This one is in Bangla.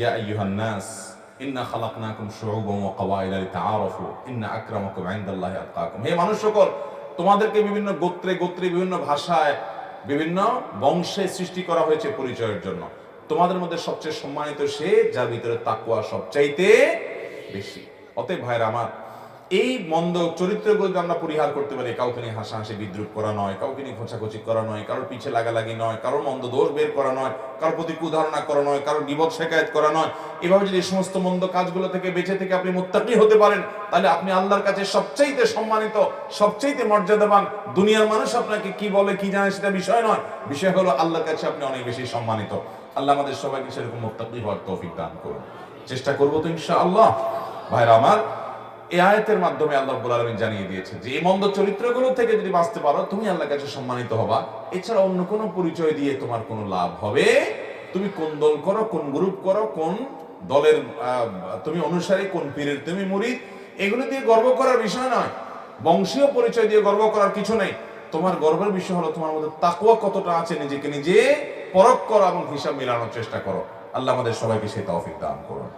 ইয়া আইয়ুহান নাস ইন্না খালাকনাকুম শুউবান ওয়া কওয়াইলা লিতাআরাফু ইন্না আকরামাকুম ইনদাল্লাহি আতকাকুম হে মানুষ সকল, তোমাদেরকে বিভিন্ন গোত্রে গোত্রে, বিভিন্ন ভাষায়, বিভিন্ন বংশে সৃষ্টি করা হয়েছে পরিচয়ের জন্য। তোমাদের মধ্যে সবচেয়ে সম্মানিত সে, যার ভিতরে তাকুয়া সবচাইতে বেশি। অতএব ভাইরা আমার এই মন্দ চরিত্রগুলো যদি আমরা পরিহার করতে পারি। কাউকে নিয়ে হাসাহাসি, বিদ্রুপ করা নয়, কাউকে নিয়ে খোঁচাখুচি করা নয়, কারোর পিছে লাগালাগি নয়, কারোর মন্দ দোষ বের করা নয়, কারোর প্রতি কুধারণা করা নয়, কারোর বিপদ শেখায়ত করা নয়। এভাবে যদি সমস্ত মন্দ কাজগুলো থেকে বেঁচে থেকে আপনি মুত্তাকি হতে পারেন, তাহলে আপনি আল্লাহর কাছে সবচাইতে সম্মানিত, সবচাইতে মর্যাদাবান দুনিয়ার মানুষ আপনাকে কি বলে, কি জানে সেটা বিষয় নয়। বিষয় হলো আল্লাহর কাছে আপনি অনেক বেশি সম্মানিত। আল্লাহ আমাদের সবাইকে সেরকম মুত্তাকি হওয়ার তৌফিক দান করুন। চেষ্টা করব তো ইনশাআল্লাহ। ভাইরা আমার এই আয়াতের মাধ্যমে আল্লাহ রাব্বুল আলামিন জানিয়ে দিয়েছে যে, এই মন্দ চরিত্রগুলো থেকে যদি বাঁচতে পারো, তুমি আল্লাহর কাছে সম্মানিত হবা। এছাড়া অন্য কোনো পরিচয় দিয়ে তোমার কোনো লাভ হবে। তুমি কোন দল করো, কোন গ্রুপ করো, কোন দলের তুমি অনুসারী, কোন পীরের তুমি মুরিদ, এগুলো দিয়ে গর্ব করার বিষয় নয়। বংশীয় পরিচয় দিয়ে গর্ব করার কিছু নেই। তোমার গর্বের বিষয় হলো তোমার মধ্যে তাকুয়া কতটা আছে, নিজেকে নিজে পরখ করো এবং হিসাব মেলানোর চেষ্টা করো। আল্লাহ আমাদের সবাইকে সেই তৌফিক দান করুন।